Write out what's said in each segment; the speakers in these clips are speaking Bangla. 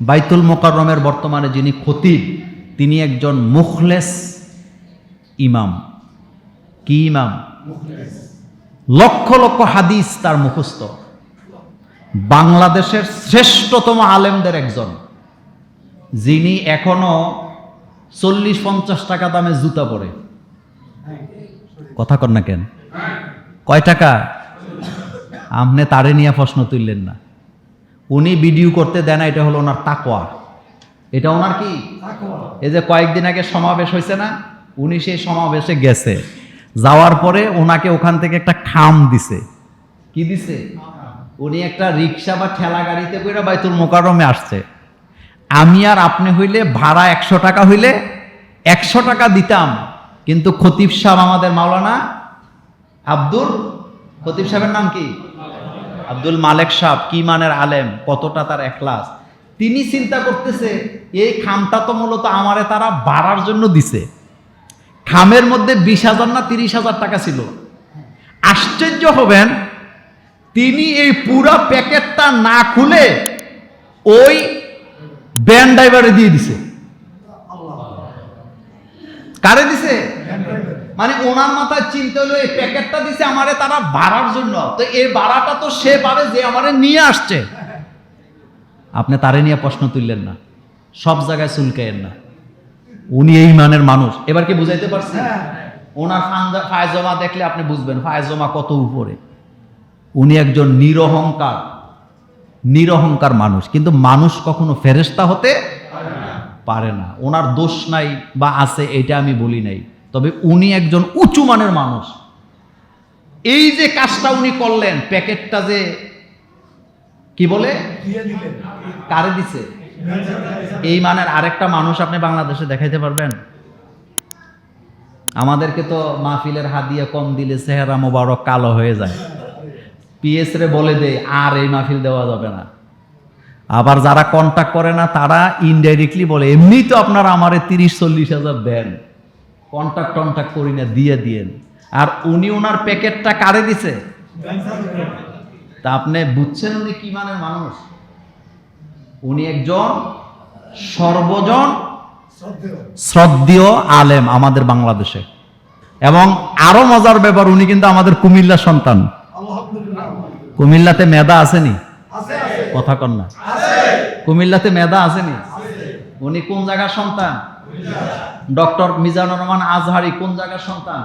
বাইতুল মোকাররমের বর্তমানে যিনি খতিব, তিনি একজন মুখলেস ইমাম। কি ইমাম? লক্ষ লক্ষ হাদিস তার মুখস্থ। বাংলাদেশের শ্রেষ্ঠতম আলেমদের একজন, যিনি এখনও চল্লিশ পঞ্চাশ টাকা দামে জুতা পরে। কথা কর না কেন? কয় টাকা? আপনি তারে নিয়ে প্রশ্ন তুললেন না। উনি ভিডিও করতে দেন না, এটা হলো ওনার তাকোয়া এটা ওনার কি? এই যে কয়েকদিন আগে সমাবেশ হয়েছে না উনি সেই সমাবেশে গেছে। যাওয়ার পরে ওনাকে ওখান থেকে একটা খাম দিছে। কি দিছে? উনি একটা রিক্সা বা ঠেলা গাড়িতে করে বাইতুল মোকারমে আসছে। আমি আর আপনি হইলে ভাড়া একশো টাকা হইলে একশো টাকা দিতাম। কিন্তু খতিব সাহেব আমাদের মাওলানা আব্দুল খতিব সাহেবের নাম কি? আব্দুল মালেক সাহ কি মানের আলেম? কতটা তার একলাস তিনি চিন্তা করতেছে, এই খামটা তো মূলত আমারে তারা বাড়ার জন্য দিছে। খামের মধ্যে বিশ হাজার না তিরিশ হাজার টাকা ছিল। আশ্চর্য হবেন, তিনি এই পুরা প্যাকেটটা না খুলে ওই ব্যান ড্রাইভারে দিয়ে দিছে। কারে দিছে? মানে ওনার মাথায় চিন্তা হলো, এই প্যাকেটটা দিছে আমারে তারা বাড়ার জন্য। তো এই বাড়াটা তো সে পাবে যে আমারে নিয়ে আসছে। আপনি তারে নিয়ে প্রশ্ন তুললেন না, সব জায়গায় চুলকাইয়েন না। উনি এই মানের মানুষ। এবার কি বুঝাইতে পারছেন ওনার ফায়জমা দেখলে আপনি বুঝবেন, ফায়জমা কত উপরে। উনি একজন নিরহংকার নিরহংকার মানুষ। কিন্তু মানুষ কখনো ফেরেস্তা হতে পারে না। ওনার দোষ নাই বা আছে এটা আমি বলি নাই। তবে উনি একজন উঁচু মানের মানুষ। এই যে কাজটা উনি করলেন প্যাকেটটা যে কি বলে? কারে দিছে? এই মানের আরেকটা মানুষ আপনি বাংলাদেশে দেখাইতে পারবেন। আমাদেরকে তো মাহফিলের হাদিয়া কম দিলে চেহারা মোবারক কালো হয়ে যায়। পিএস রে বলে দেয় আর এই মাহফিল দেওয়া যাবে না। আবার যারা কন্ট্যাক্ট করে না তারা ইনডাইরেক্টলি বলে এমনি তো আপনারা আমারে তিরিশ চল্লিশ হাজার দেন। কন্ট্যাক্ট টন্ট্যাক্ট করি না দিয়ে দিয়েন আর উনি ওনার প্যাকেটটা কারে দিছে? তা আপনি বুঝছেন উনি কি মানের মানুষ? উনি একজন সর্বজন শ্রদ্ধেয় আলেম আমাদের বাংলাদেশে। এবং আরও মজার ব্যাপার উনি কিন্তু আমাদের কুমিল্লা সন্তান। কুমিল্লাতে মেধা আসেনি? কথা কন না। কুমিল্লাতে মেধা আসেনি? উনি কোন জায়গার সন্তান? ডক্টর মিজানুর রহমান আজহারি কোন জায়গার সন্তান?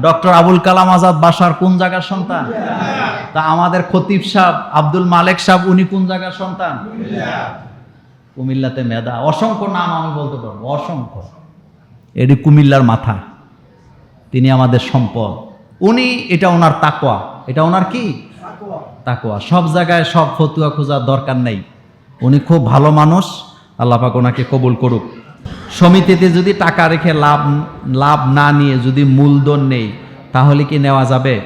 ডক্টর আবুল কালাম আজাদ বাসার কোন জায়গার সন্তান? তা আমাদের খতিব সাহ আব্দুল মালেক সাহ উনি কোন জায়গার সন্তান? কুমিল্লাতে মেধা। অসংখ্য নাম আমি বলতে পারব, অসংখ্য। এটি কুমিল্লার মাথা। তিনি আমাদের সম্পদ। উনি, এটা ওনার তাকোয়া এটা ওনার কি? তাকোয়া সব জায়গায় সব ফতুয়া খোঁজার দরকার নেই। উনি খুব ভালো মানুষ। আল্লাহ পাক ওনাকে কবুল করুক। সমিতিতে যদি টাকা রেখে লাভ লাভ না নিয়ে যদি মূলধন নেই, তাহলে কি নেওয়া যাবে?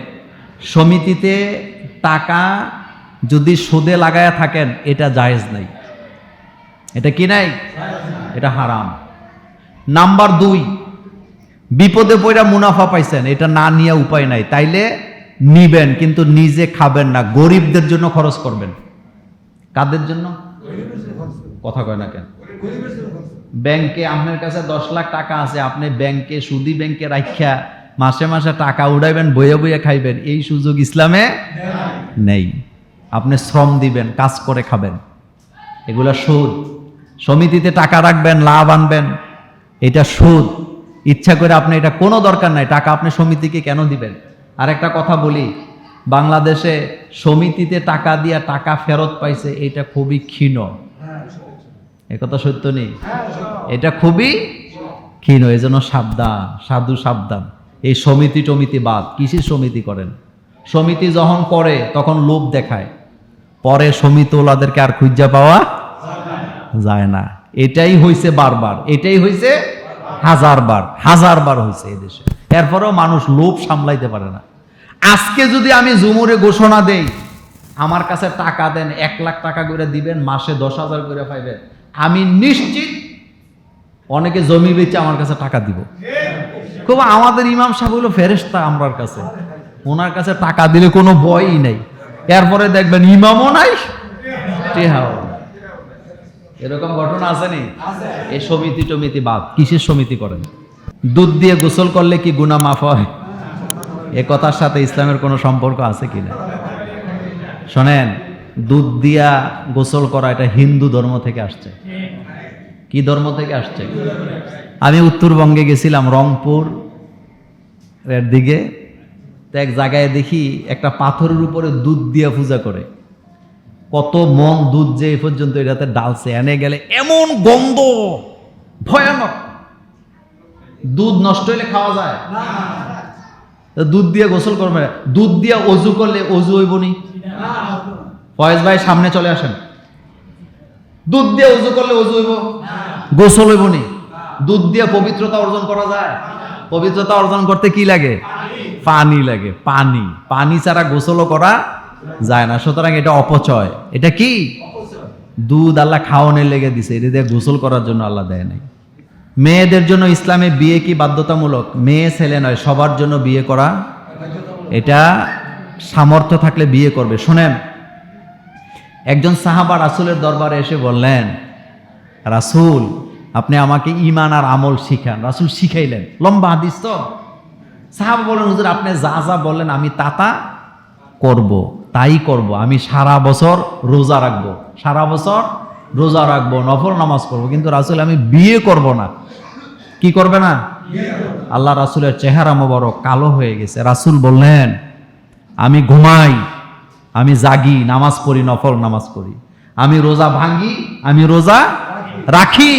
সমিতিতে টাকা যদি সুদে লাগায়া থাকেন, এটা জায়েজ নাই। এটা কি নাই? এটা হারাম। নাম্বার দুই, বিপদে পড়া মুনাফা পাইছেন, এটা না নিয়ে উপায় নাই। তাইলে নিবেন, কিন্তু নিজে খাবেন না, গরিবদের জন্য খরচ করবেন। কাদের জন্য? কথা কয় না কেন? ব্যাংকে আপনার কাছে দশ লাখ টাকা আছে, আপনি ব্যাংকে, সুদি ব্যাংকে রাখা মাসে মাসে টাকা উড়াইবেন, বইয়ে বইয়ে খাইবেন, এই সুযোগ ইসলামে নেই। আপনি শ্রম দিবেন, কাজ করে খাবেন। এগুলা সুদ। সমিতিতে টাকা রাখবেন, লাভ আনবেন, এটা সুদ। ইচ্ছা করে আপনি এটা কোনো দরকার নাই, টাকা আপনি সমিতিকে কেন দিবেন? আর একটা কথা বলি, বাংলাদেশে সমিতিতে টাকা দিয়া টাকা ফেরত পাইছে, এটা খুবই ক্ষীণ। একথা সত্য নেই এটা খুবই ক্ষীণ, এই জন্য সাবধান, সাধু সাবধান। এই সমিতি টমিতি বাদ, কৃষি সমিতি করেন। সমিতি যখন করে, তখন লোভ দেখায়। পরে সমিতি ওলাদেরকে আর খুঁজা পাওয়া যায় না। এটাই হইছে বারবার, এটাই হইছে হাজার বার হাজার বার হয়েছে এদেশে এরপরেও মানুষ লোভ সামলাইতে পারে না। আজকে যদি আমি জুমুরে ঘোষণা দেই, আমার কাছে টাকা দেন, এক লাখ টাকা করে দিবেন, মাসে দশ হাজার করে পাইবেন। আমি নিশ্চিত অনেকে জমি বেচে আমার কাছে টাকা দিব। খুব আমাদের ইমাম সাহেব হলো ফেরেস্তা আমরার কাছে। ওনার কাছে টাকা দিলে কোনো ভয়ই নাই। এরপরে দেখবেন ইমামও নাই, টেহাও। এরকম ঘটনা আছে নি? এই সমিতি টমিতি বাদ, কিসের সমিতি করেন? দুধ দিয়ে গোসল করলে কি গুনাহ মাফ হয়? এ কথার সাথে ইসলামের কোনো সম্পর্ক আছে কিনা শোনেন দুধ দিয়া গোসল করা এটা হিন্দু ধর্ম থেকে আসছে। কি ধর্ম থেকে আসছে? আমি উত্তরবঙ্গে গেছিলাম রংপুর, এর দিকে, তো এক জায়গায় দেখি একটা পাথরের উপরে দুধ দিয়া পূজা করে। কত মন দুধ যে এ পর্যন্ত এটাতে ডালছে, এনে গেলে এমন গন্ধ, ভয়ানক। দুধ নষ্ট হলে খাওয়া যায়? দুধ দিয়ে গোসল করবে দুধ দিয়ে অজু করলে অজু হইব নি ফয়েজ ভাই সামনে চলে আসেন। দুধ দিয়ে অজু করলে অজু হইব? গোসল হইব নি? দুধ দিয়ে পবিত্রতা অর্জন করা যায়? পবিত্রতা অর্জন করতে কি লাগে? পানি লাগে, পানি। পানি ছাড়া গোসলও করা যায় না। সুতরাং এটা অপচয়। এটা কি? দুধ আল্লাহ খাওয়ানোর লেগে দিছে। এটা দিয়ে গোসল করার জন্য আল্লাহ দেয় নাই। মেয়েদের জন্য ইসলামে বিয়ে কি বাধ্যতামূলক? মেয়ে, ছেলে নয়, সবার জন্য বিয়ে করা। এটা সামর্থ্য থাকলে বিয়ে করবে। শোনেন একজন সাহাবা রাসূলের দরবারে এসে বললেন, রাসূল, আপনি আমাকে ইমান আর আমল শিখান। রাসূল শিখাইলেন, লম্বা হাদিস তো? সাহাবা বলেন হুজুর, আপনি যা যা বললেন আমি তা তা করব, তাই করব। আমি সারা বছর রোজা রাখব, সারা বছর রোজা রাখব, নফল নামাজ করব কিন্তু রাসূল, আমি বিয়ে করব না। কি করবে না? আল্লাহ রাসূলের চেহারা মোবারক কালো হয়ে গেছে। রাসূল বললেন, আমি ঘুমাই আমি জাগি, নামাজ পড়ি, নফল নামাজ পড়ি। আমি রোজা ভাঙ্গি, আমি রোজা রাখি।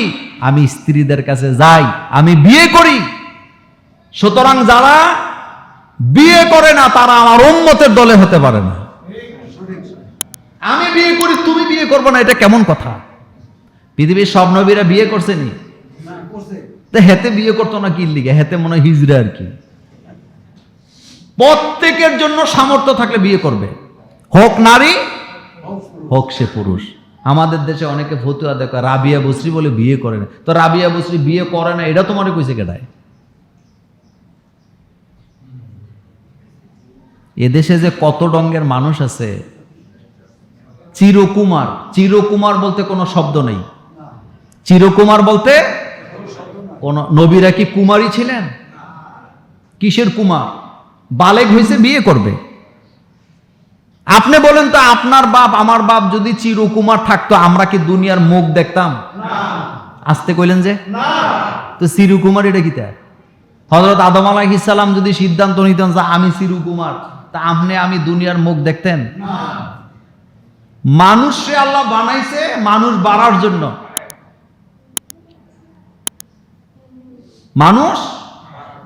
আমি স্ত্রীদের কাছে যাই, আমি বিয়ে করি। সুতরাং যারা বিয়ে করে না, তারা আমার উম্মতের দলে হতে পারে না। আমি বিয়ে করি, তুমি বিয়ে করব না, এটা কেমন কথা? পৃথিবীর সব নবীরা বিয়ে করছেনি তো হেতে বিয়ে করতো না কি লিগে হেতে মনে হয় হিজড়ে আর কি। প্রত্যেকের জন্য সামর্থ্য থাকলে বিয়ে করবে। হোক নারী, হোক সে পুরুষ। আমাদের দেশে অনেকে ফতুয়া দেখো রাবিয়া বসরি বলে বিয়ে করে না। তো রাবিয়া বসরি বিয়ে করে না, এটা তোমার কইছে কেটায় এদেশে যে কত ডঙ্গের মানুষ আছে, চিরকুমার চিরকুমার বলতে কোনো শব্দ নেই। চিরকুমার বলতে কোন, নবীরা কি কুমারী ছিলেন? কিসের কুমার? বালেক হয়েছে বিয়ে করবে। আপনি বলেন তো আপনার বাপ আমার বাপ যদি চিরকুমার থাকতো আমরা কি দুনিয়ার মুখ দেখতাম? আসতে কইলেন যে? তো চিরকুমার এটা কি তা? হজরত আদম আলাহিসাল্লাম যদি সিদ্ধান্ত নিতেন যে আমি চিরকুমার তা আপনি আমি দুনিয়ার মুখ দেখতেন? মানুষে আল্লাহ বানাইছে মানুষ বাড়ার জন্য। মানুষ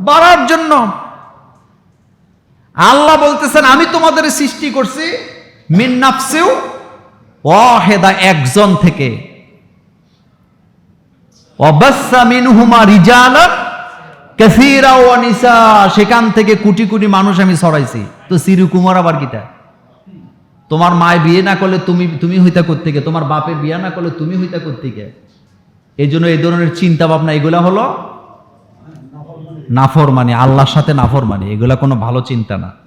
বাড়ার জন্য। আল্লাহ বলতেছেন, আমি তোমাদের সৃষ্টি করছি মিন নাফসিউ ওয়াহেদা একজন থেকে। সেখান থেকে কোটি কোটি মানুষ আমি ছড়াইছি। তো সিরু কুমার আবার কিটা? তোমার মায় বিয়ে না করলে তুমি তুমি হইতা করতে তোমার বাপের বিয়ে না করলে তুমি হইতা করতে এই জন্য এই ধরনের চিন্তা ভাবনা এগুলা হলো নাফর মানে আল্লাহর সাথে নাফর মানে এগুলা কোনো ভালো চিন্তা না।